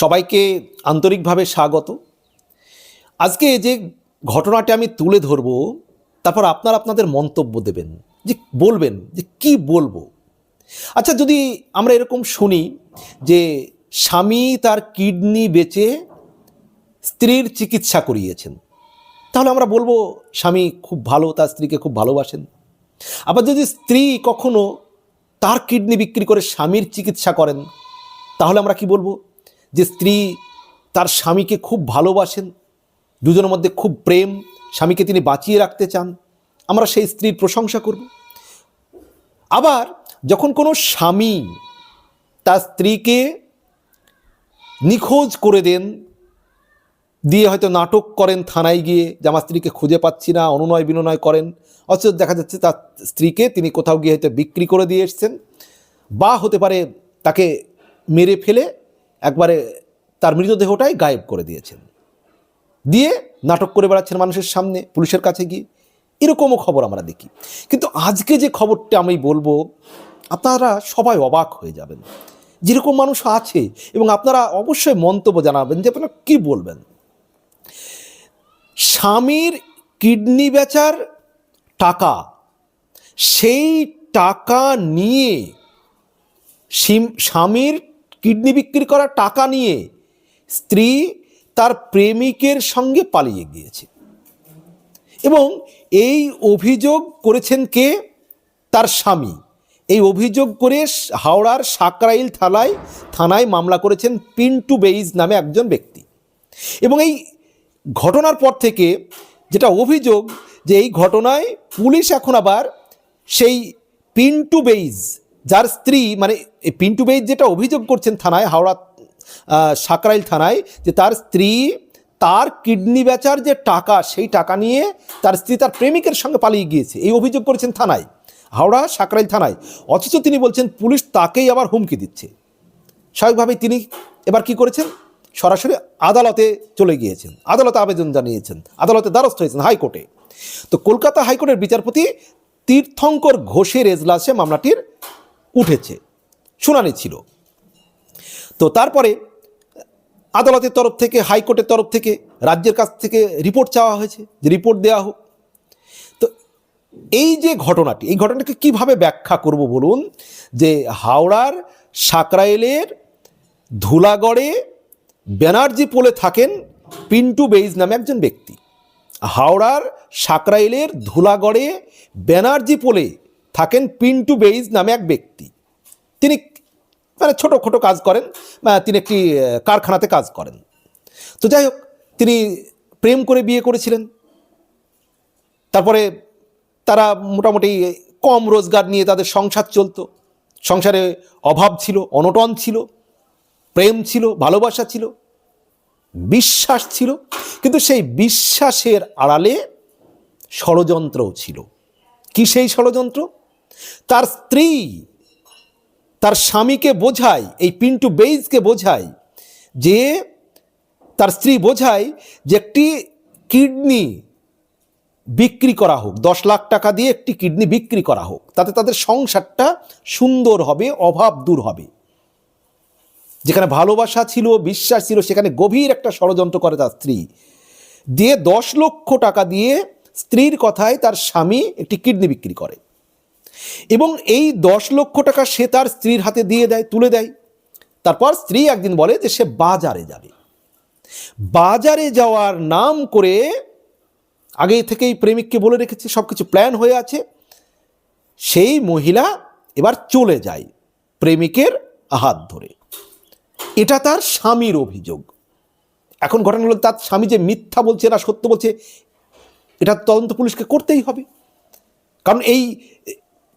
সবাইকে আন্তরিকভাবে স্বাগত। আজকে যে ঘটনাটি আমি তুলে ধরব, তারপর আপনারা আপনাদের মন্তব্য দেবেন। যে বলবেন, যে কি বলব? আচ্ছা যদি আমরা এরকম শুনি যে স্বামী তার কিডনি বেচে স্ত্রীর চিকিৎসা করিয়েছেন, তাহলে আমরা বলব, স্বামী খুব ভালো, তার স্ত্রীকে খুব ভালোবাসেন। আবার যদি স্ত্রী কখনো তার কিডনি বিক্রি করে স্বামীর চিকিৎসা করেন, তাহলে আমরা কি বলব? যে স্ত্রী তার স্বামীকে খুব ভালোবাসেন, দুজনের মধ্যে খুব প্রেম, স্বামীকে তিনি বাঁচিয়ে রাখতে চান, আমরা সেই স্ত্রীর প্রশংসা করব। আবার যখন কোনো স্বামী তার স্ত্রীকে নিখোঁজ করে দেন, দিয়ে হয়তো নাটক করেন থানায় গিয়ে যে আমার স্ত্রীকে খুঁজে পাচ্ছি না, অনুনয় বিনয় করেন, অথচ দেখা যাচ্ছে তার স্ত্রীকে তিনি কোথাও গিয়ে হয়তো বিক্রি করে দিয়ে এসছেন, বা হতে পারে তাকে মেরে ফেলে একবারে তার মৃতদেহটাই গায়েব করে দিয়েছেন। দিয়ে নাটক করে বেড়াচ্ছেন মানুষের সামনে, পুলিশের কাছে গিয়ে। এরকমও খবর আমরা দেখি। কিন্তু আজকে যে খবরটা আমি বলব, আপনারা সবাই অবাক হয়ে যাবেন। যেরকম মানুষ আছে, এবং আপনারা অবশ্যই মন্তব্য জানাবেন যে আপনারা কী বলবেন। স্বামীর কিডনি বেচার টাকা, সেই টাকা নিয়ে স্বামীর কিডনি বিক্রি করার টাকা নিয়ে স্ত্রী তার প্রেমিকের সঙ্গে পালিয়ে গিয়েছে। এবং এই অভিযোগ করেছেন কে? তার স্বামী। এই অভিযোগ করে হাওড়ার সাকরাইল থানায় থানায় মামলা করেছেন পিন্টু বেইজ নামে একজন ব্যক্তি। এবং এই ঘটনার পর থেকে যেটা অভিযোগ যে এই ঘটনায় পুলিশ এখন আবার সেই পিন্টু বেইজ যার স্ত্রী মানে পিন্টু বেইজ যেটা অভিযোগ করছেন থানায়, হাওড়া সাকরাইল থানায়, যে তার স্ত্রী তার কিডনি বেচার যে টাকা, সেই টাকা নিয়ে তার স্ত্রী তার প্রেমিকের সঙ্গে পালিয়ে গিয়েছে। এই অভিযোগ করেছেন থানায়, হাওড়া, সাকরাইল থানায়। অথচ তিনি বলছেন, পুলিশ তাকেই আবার হুমকি দিচ্ছে। স্বাভাবিকভাবেই তিনি এবার কি করেছেন? সরাসরি আদালতে চলে গিয়েছেন। আদালতে আবেদন জানিয়েছেন। আদালতে দ্বারস্থ হয়েছেন হাইকোর্টে। তো কলকাতা হাইকোর্টের বিচারপতি তীর্থঙ্কর ঘোষের এজলাসে মামলাটির উঠেছে, শুনানি ছিল। তো তারপরে আদালতের তরফ থেকে, হাইকোর্টের তরফ থেকে, রাজ্যের কাছ থেকে রিপোর্ট চাওয়া হয়েছে, যে রিপোর্ট দেওয়া হোক। তো এই যে ঘটনাটি, এই ঘটনাকে কীভাবে ব্যাখ্যা করব বলুন? যে হাওড়ার সাকরাইলের ধুলাগড়ে ব্যানার্জি পোলে থাকেন পিন্টু বেইজ নামে একজন ব্যক্তি। হাওড়ার সাকরাইলের ধুলাগড়ে ব্যানার্জি পোলে থাকেন পিন্টু বেইজ নামে এক ব্যক্তি। তিনি মানে ছোটো খোটো কাজ করেন তিনি একটি কারখানাতে কাজ করেন। তো যাই হোক, তিনি প্রেম করে বিয়ে করেছিলেন। তারপরে তারা মোটামুটি কম রোজগার নিয়ে তাদের সংসার চলতো। সংসারে অভাব ছিল, অনটন ছিল, প্রেম ছিল, ভালোবাসা ছিল, বিশ্বাস ছিল, কিন্তু সেই বিশ্বাসের আড়ালে ষড়যন্ত্রও ছিল। কি সেই ষড়যন্ত্র? তার স্ত্রী তার স্বামীকে বোঝায়, এই পিন্টু বেইজকে বোঝায় যে তার স্ত্রী বোঝায় যে একটি কিডনি বিক্রি করা হোক, দশ লাখ টাকা দিয়ে একটি কিডনি বিক্রি করা হোক, তাতে তাদের সংসারটা সুন্দর হবে, অভাব দূর হবে। যেখানে ভালোবাসা ছিল, বিশ্বাস ছিল, সেখানে গভীর একটা ষড়যন্ত্র করে তার স্ত্রী। দিয়ে দশ লক্ষ টাকা দিয়ে স্ত্রীর কথায় তার স্বামী একটি কিডনি বিক্রি করে। এবং এই দশ লক্ষ টাকা সে তার স্ত্রীর হাতে দিয়ে দেয়, তুলে দেয়। তারপর স্ত্রী একদিন বলে যে সে বাজারে যাবে। বাজারে যাওয়ার নাম করে আগে থেকেই প্রেমিককে বলে রেখেছে সব কিছু প্ল্যান হয়ে আছে। সেই মহিলা এবার চলে যায় প্রেমিকের হাত ধরে। এটা তার স্বামীর অভিযোগ। এখন ঘটনা হলো তার স্বামী যে মিথ্যা বলছে না সত্য বলছে, এটা তদন্ত পুলিশকে করতেই হবে। কারণ এই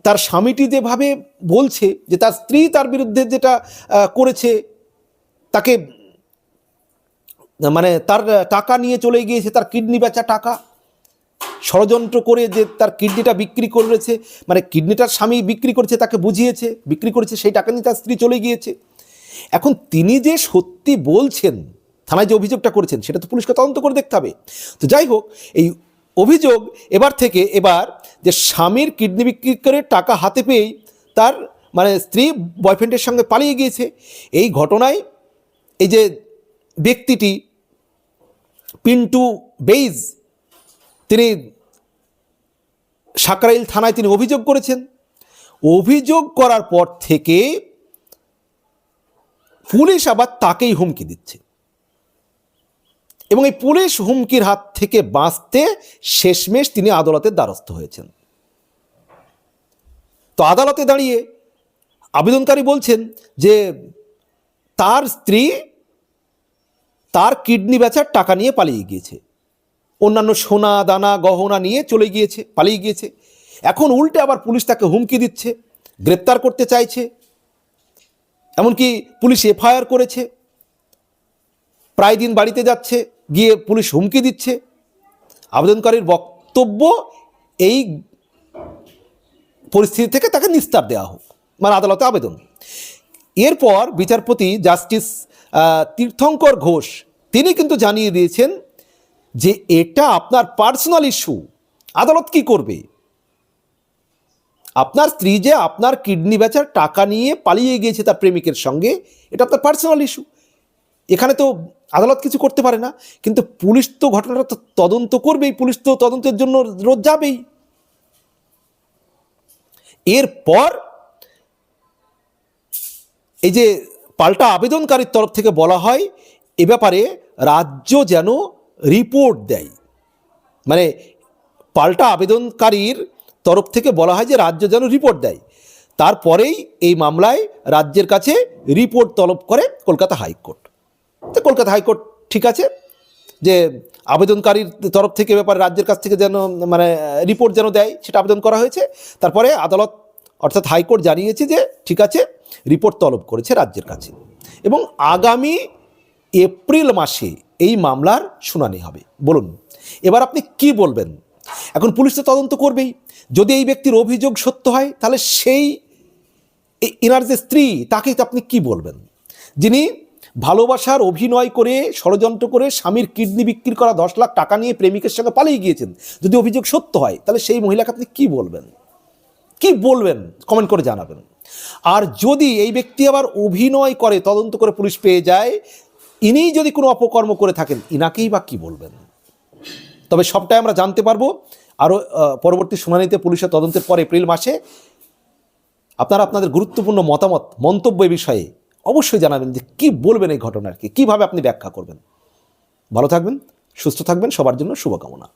তার স্বামীটি যেভাবে বলছে যে তার স্ত্রী তার বিরুদ্ধে যেটা করেছে, তাকে মানে তার টাকা নিয়ে চলে গিয়েছে, তার কিডনি বেচা টাকা, ষড়যন্ত্র করে যে তার কিডনিটা বিক্রি করেছে মানে কিডনিটার স্বামী বিক্রি করেছে, তাকে বুঝিয়েছে, বিক্রি করেছে, সেই টাকা নিয়ে তার স্ত্রী চলে গিয়েছে। এখন তিনি যে সত্যি বলছেন, থানায় যে অভিযোগটা করেছেন, সেটা তো পুলিশকে তদন্ত করে দেখতে হবে। তো যাই হোক, এই অভিযোগ এবার থেকে এবার যে স্বামীর কিডনি বিক্রি করে টাকা হাতে পেয়েই তার মানে স্ত্রী বয়ফ্রেন্ডের সঙ্গে পালিয়ে গিয়েছে। এই ঘটনায় এই যে ব্যক্তিটি পিন্টু বেইজ, তিনি সাকরাইল থানায় তিনি অভিযোগ করেছেন। অভিযোগ করার পর থেকে পুলিশ আবার তাকেই হুমকি দিচ্ছে। এবং এই পুলিশ হুমকির হাত থেকে বাঁচতে শেষমেশ তিনি আদালতের দ্বারস্থ হয়েছেন। তো আদালতে দাঁড়িয়ে আবেদনকারী বলছেন যে তার স্ত্রী তার কিডনি বেচার টাকা নিয়ে পালিয়ে গিয়েছে। অন্যান্য সোনা, দানা, গহনা নিয়ে চলে গিয়েছে, পালিয়ে গিয়েছে। এখন উল্টে আবার পুলিশ তাকে হুমকি দিচ্ছে, গ্রেপ্তার করতে চাইছে। এমনকি পুলিশ এফআইআর করেছে, প্রায় দিন বাড়িতে যাচ্ছে। গিয়ে পুলিশ হুমকি দিচ্ছে। আবেদনকারীর বক্তব্য এই পরিস্থিতি থেকে তাকে নিস্তার দেওয়া হোক মানে আদালতে আবেদন। এরপর বিচারপতি জাস্টিস তীর্থঙ্কর ঘোষ, তিনি কিন্তু জানিয়ে দিয়েছেন যে এটা আপনার পার্সোনাল ইস্যু, আদালত কি করবে? আপনার স্ত্রী যে আপনার কিডনি বেচার টাকা নিয়ে পালিয়ে গিয়েছে তার প্রেমিকের সঙ্গে, এটা আপনার পার্সোনাল ইস্যু। এখানে তো আদালত কিছু করতে পারে না, কিন্তু পুলিশ তো ঘটনাটা তো তদন্ত করবেই, পুলিশ তো তদন্তের জন্য রোজ যাবেই। এরপর এই যে পাল্টা আবেদনকারীর তরফ থেকে বলা হয়, এ ব্যাপারে রাজ্য যেন রিপোর্ট দেয়। মানে পাল্টা আবেদনকারীর তরফ থেকে বলা হয় যে রাজ্য যেন রিপোর্ট দেয়। তারপরেই এই মামলায় রাজ্যের কাছে রিপোর্ট তলব করে কলকাতা হাইকোর্ট। তো কলকাতা হাইকোর্ট ঠিক আছে যে আবেদনকারীর তরফ থেকে ব্যাপারে রাজ্যের কাছ থেকে যেন মানে রিপোর্ট যেন দেয়, সেটা আবেদন করা হয়েছে। তারপরে আদালত, অর্থাৎ হাইকোর্ট জানিয়েছে যে, ঠিক আছে, রিপোর্ট তলব করেছে রাজ্যের কাছে। এবং আগামী এপ্রিল মাসে এই মামলার শুনানি হবে। বলুন, এবার আপনি কি বলবেন? এখন পুলিশ তো তদন্ত করবেই। যদি এই ব্যক্তির অভিযোগ সত্য হয়, তাহলে সেই এনার যে স্ত্রী, তাকে আপনি কি বলবেন? যিনি ভালোবাসার অভিনয় করে, ষড়যন্ত্র করে স্বামীর কিডনি বিক্রি করা দশ লাখ টাকা নিয়ে প্রেমিকের সঙ্গে পালিয়ে গিয়েছেন। যদি অভিযোগ সত্য হয়, তাহলে সেই মহিলাকে আপনি কি বলবেন? কি বলবেন? কমেন্ট করে জানাবেন। আর যদি এই ব্যক্তি আবার অভিনয় করে, তদন্ত করে পুলিশ পেয়ে যায়, ইনিই যদি কোনো অপকর্ম করে থাকেন, ইনাকেই বা কি বলবেন? তবে সবটাই আমরা জানতে পারব। আরও পরবর্তী শুনানিতে পুলিশের তদন্তের পর এপ্রিল মাসে আপনারা আপনাদের গুরুত্বপূর্ণ মতামত, মন্তব্য বিষয়ে অবশ্যই জানাবেন যে কি বলবেন এই ঘটনার কি? কীভাবে আপনি ব্যাখ্যা করবেন? ভালো থাকবেন, সুস্থ থাকবেন, সবার জন্য শুভকামনা।